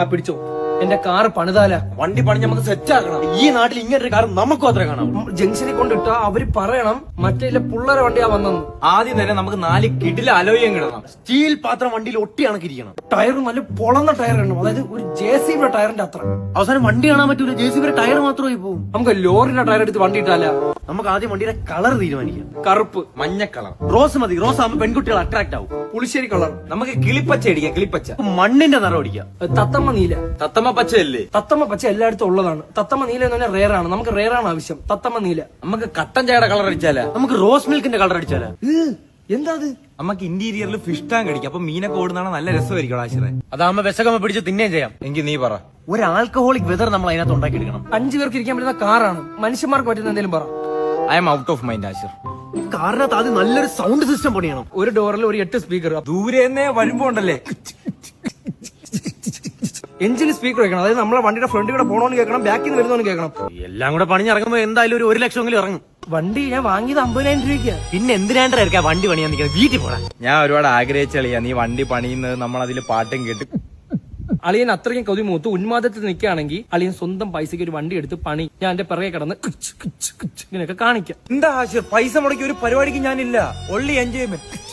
ആ പിടിച്ചോ. എന്റെ കാർ പണിതാല. വണ്ടി പണി നമുക്ക് സെറ്റ് ആക്കണം. ഈ നാട്ടിൽ ഇങ്ങനെ ഒരു കാർ നമുക്കും അത്ര കാണാം ജംഗ്ഷനിൽ കൊണ്ടിട്ടാ അവർ പറയണം മറ്റേ പുള്ളേരെ വണ്ടിയാ വന്നെന്ന് ആദ്യം തന്നെ നമുക്ക് നാല് കിടില അലോയം കിടണം. സ്റ്റീൽ പാത്രം വണ്ടിയിൽ ഒട്ടി കണക്കിരിക്കണം ടയർ നല്ല പൊളന്ന ടയർ ഇടണം അതായത് ഒരു ജെ സി ബിയുടെ ടയറിന്റെ അത്ര. അവസാനം വണ്ടി കാണാൻ പറ്റൂല. ജെ സി ടയർ മാത്രമായി പോകും. നമുക്ക് ലോറിന്റെ ടയർ എടുത്ത് വണ്ടി ഇട്ടാല. നമുക്ക് ആദ്യം വണ്ടിയുടെ കളർ തീരുമാനിക്കാം. കറുപ്പ്. മഞ്ഞ കളർ. റോസ് മതി. റോസ് ആകുമ്പോൾ പെൺകുട്ടികൾ അട്രാക്ട് ആവും. പുളിശ്ശേരി കളർ. നമുക്ക് കിളിപ്പച്ച അടിക്കാം കിളിപ്പച്ച. മണ്ണിന്റെ നിറം അടിക്കാം തത്തമ്മ നീല. തത്തമ്മ പച്ചയല്ലേ? തത്തമ്മ പച്ച എല്ലായിടത്തും ഉള്ളതാണ്. തത്തമ്മ നീല എന്ന് പറഞ്ഞാൽ റേർ ആണ്. നമുക്ക് റേർ ആണ് ആവശ്യം. തത്തമ്മ നീല. നമുക്ക് കട്ടൻ ചായയുടെ കളർ അടിച്ചാലേ? നമുക്ക് റോസ് മിൽക്കിന്റെ കളർ അടിച്ചാലേ? എന്താ അത്? നമുക്ക് ഇന്റീരിയറിൽ ഫിഷ് ടാങ്ക് അടിക്കാം. അപ്പൊ മീനൊക്കെ ഓടുന്നതാണ് നല്ല രസമായിരിക്കും ആശിറെ. അതാകുമ്പോ വിശകമ്മ പിടിച്ച് തിന്നേം ചെയ്യാം. എങ്കിൽ നീ പറ. ഒരു ആൽക്കഹോളിക് വെതർ നമ്മൾ അതിനകത്ത് ഉണ്ടാക്കിയെടുക്കണം. അഞ്ചു പേർക്ക് ഇരിക്കാൻ പറ്റുന്ന കാറാണ് മനുഷ്യന്മാർക്ക് പറ്റുന്ന എന്തെങ്കിലും പറ. I'm out of mind Ashir. കാറിനകത്ത് ആദ്യം നല്ലൊരു സൗണ്ട് സിസ്റ്റം പണിയണം. ഒരു ഡോറിൽ ഒരു എട്ട് സ്പീക്കർ ദൂരെ വരുമ്പോ ഉണ്ടല്ലേ? എഞ്ചിന് സ്പീക്കർ വെക്കണം. അതായത് നമ്മളെ വണ്ടിയുടെ ഫ്രണ്ട് കൂടെ പോണോന്ന് കേൾക്കണം ബാക്കിൽ നിന്ന് വരുന്നോന്ന് കേൾക്കണം. എല്ലാം കൂടെ പണിഞ്ഞിറങ്ങുമ്പോ എന്തായാലും ഒരു ഒരു ലക്ഷമെങ്കിലും ഇറങ്ങും. വണ്ടി ഞാൻ വാങ്ങിയത് അമ്പതിനായിരം രൂപയ്ക്ക്. പിന്നെ എന്തിനാണ്ടിരിക്കാം വണ്ടി പണിയാൻ നിൽക്കുന്നത് വീട്ടിൽ പോടാ. ഞാൻ ഒരുപാട് ആഗ്രഹിച്ചളിയാ നീ വണ്ടി പണിയുന്നത് നമ്മൾ അതിൽ പാട്ടും കേട്ട് അളിയൻ അത്രയും കൊതി മൂത്ത് ഉന്മാദത്തിൽ നിൽക്കുകയാണെങ്കിൽ അളിയൻ സ്വന്തം പൈസയ്ക്ക് ഒരു വണ്ടി എടുത്ത് പണി ഞാൻ എന്റെ പിറകെ കിടന്ന് ഇങ്ങനെയൊക്കെ കാണിക്കാം. എന്താ ആശിർ? പൈസ മുടക്കി ഒരു പരിപാടിക്ക് ഞാനില്ല. Only enjoyment